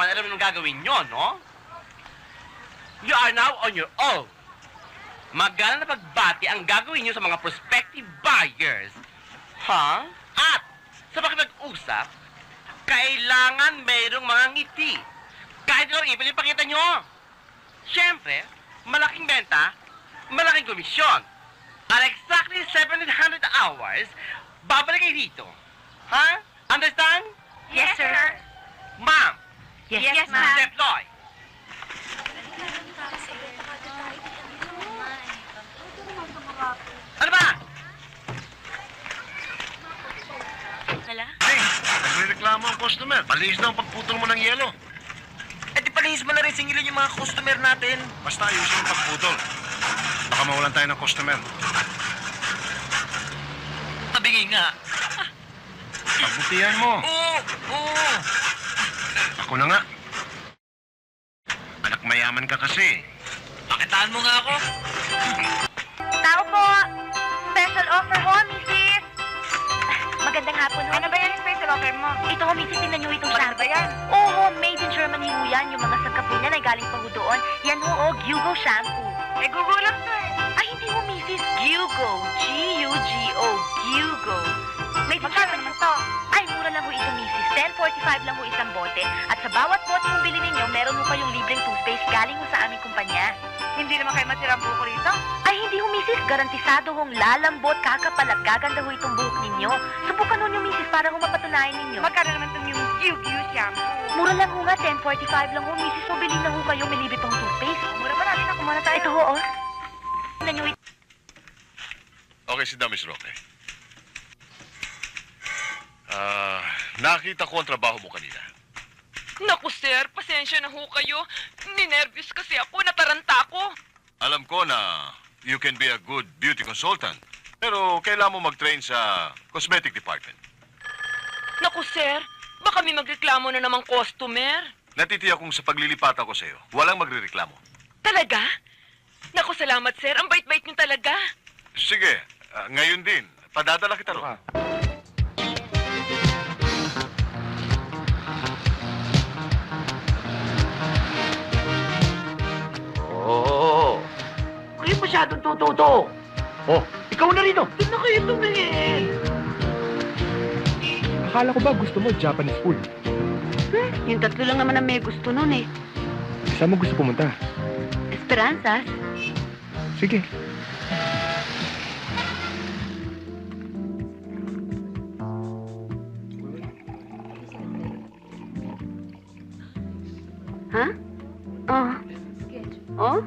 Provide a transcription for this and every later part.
naman alam nyo gagawin nyo, no? You are now on your own. Magana na pagbati ang gagawin nyo sa mga prospective buyers. Ha? At sa pakipag-usap, kailangan mayroong mga ngiti. Kahit lang ipil yung pakita nyo. Siyempre, malaking benta, malaking komisyon. At exactly 700 hours, babalik kayo dito. Ha? Understand? Yes, sir. Ma'am, Yes, yes, ma'am. deploy. Ano ba? Wala? Hey, nagre-reklamo ang customer. Palihis na ang pagputol mo ng yelo. Eh di palihis mo na rin singilin yung mga customer natin. Basta ayusin ang pagputol. Baka mawalan tayo ng customer. Tabingi nga. Pagbutihan mo. Oo, oo. Ako na nga. Anak mayaman ka kasi. Pakitaan mo nga ako. Tao po! Special offer ho, Mrs. Magandang hapon ho. Ano ba yan yung special offer mo? Ito ho, Mrs. Tingnan niyo itong shampoo. ba yan? Oo, made in Germany ho yan. Yung mga sangkap po niyan ay galing pa ho doon. Yan ho, oh, Gyugo shampoo. Eh, Gugo lang to eh. Ay, hindi ho, Mrs. Gyugo. G-U-G-O. Gyugo. In Germany naman to. Ay, mura lang ho ito, Mrs. 10.45 lang ho isang bote. At sa bawat bote yung bili ninyo, meron ho kayong libreng toothpaste galing ho sa aming kumpanya. Hindi naman kayo masirang buko rito? Ay, hindi ho, Mrs. Garantisado hong lalambot, kakapal at gaganda ho itong buhok ninyo. Subukan ho niyo, Mrs. para ho mapatunayan ninyo. Magkano naman itong yung Gyugyu shampoo? Mura lang ho nga, 10.45 lang ho, Mrs. Mabili na ho kayo, may libre pang toothpaste. Mura pa natin ako muna tayo. Ito ho, oh. Okay, si Miss Roque. Ah, nakita ko ang trabaho mo kanina. Naku, sir, pasensya na ho kayo. Ninervous kasi ako, nataranta ako. Alam ko na you can be a good beauty consultant, pero kailangan mo mag-train sa cosmetic department. Naku, sir, baka may magreklamo na namang customer. Natitiyak kong sa paglilipatan ko sa iyo, walang magrereklamo. Talaga? Naku, salamat, sir. Ang bait-bait niyo talaga. Sige, ah, ngayon din, padadala kita ro. Masyadong tututo. Oh, ikaw na rito. Doon na kayo tumingin. Akala ko ba gusto mo Japanese food? Yung tatlo lang naman ang may gusto nun eh. Saan mo gusto pumunta? Esperanzas? Sige. Ha? Oh. Oh?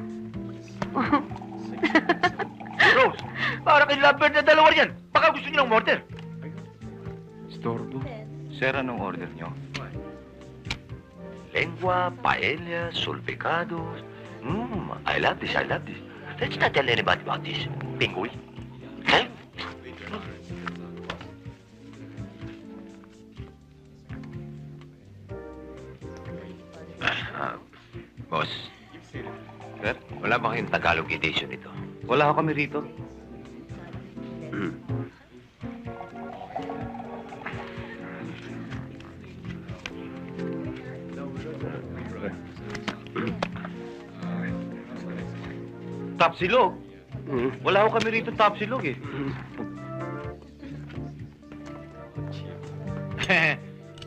Para kay lover na dalawa yan. Baka gusto niyo ng mortar. Storbo. Sir, anong order nyo? Lengua, paella, sulpicados. Mmm, I love this, I love this. Let's not tell anybody about this. Pingoy. Okay? Ah, boss. Sir? Wala ba kayong Tagalog edition nito? Wala kami rito. Tapsilog? Wala ko kami rito tapsilog eh.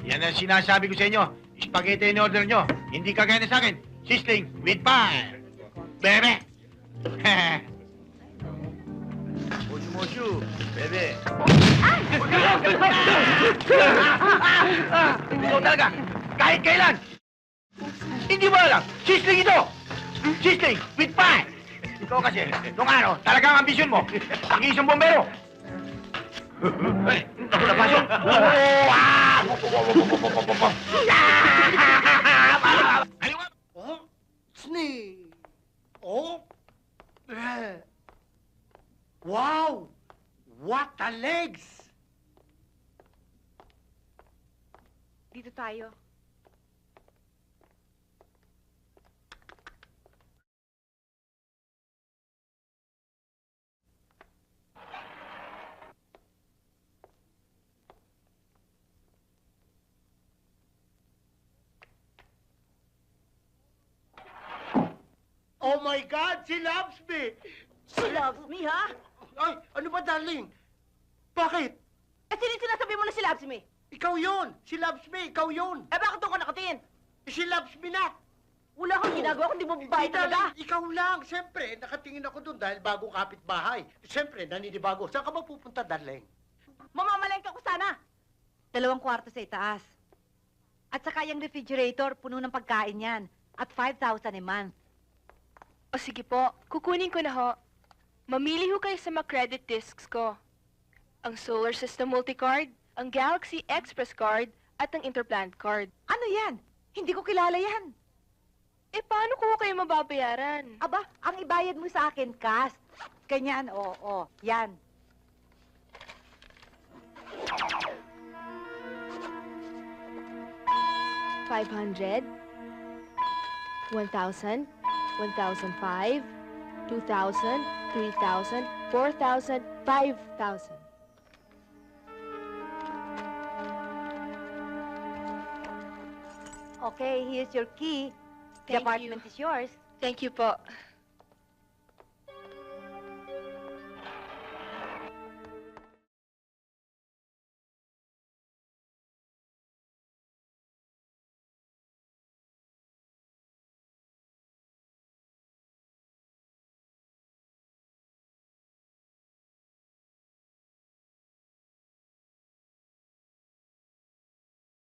Yan ang sinasabi ko sa inyo. Spaghetti in order nyo. Hindi kagaya na sa akin. Sisling with pie. Bebe! Mochu Mochu. Bebe. Ikaw talaga, kahit kailan. Hindi mo alam, sisling ito. Sisling with pie. Ikaw kasi, nung ano, talagang ambisyon mo. Ang isang bombero. Ay, ako na pasok. Oh, snake. Oh, eh. Wow, what a legs. Dito tayo. Oh my God, she loves me! She loves me, ha? Ay, ano ba, darling? Bakit? Eh, sino sinasabi mo na she loves me? Ikaw yun! She loves me! Ikaw yun! Eh, bakit doon ka nakatingin? She loves me not! Wala kang ginagawa kundi babae Eh, talaga. Ikaw lang! Siyempre, nakatingin ako doon dahil bagong kapitbahay. Siyempre, naninibago. Saan ka ba pupunta, darling? Mamamalengke ko sana. Dalawang kwarto sa itaas. At saka yung refrigerator, puno ng pagkain yan. At 5,000 a month. O sige po, kukunin ko na ho. Mamili ho kayo sa mga credit discs ko. Ang Solar System Multicard, ang Galaxy Express Card, at ang Interplant Card. Ano yan? Hindi ko kilala yan. Eh, paano ko kayo mababayaran? Aba, ang ibayad mo sa akin, Cass. Ganyan, oo, oo, yan. Five hundred, one thousand, one thousand five, two thousand, three thousand, four thousand, five thousand. Okay, here's your key. The Thank apartment you. is yours. Thank you po.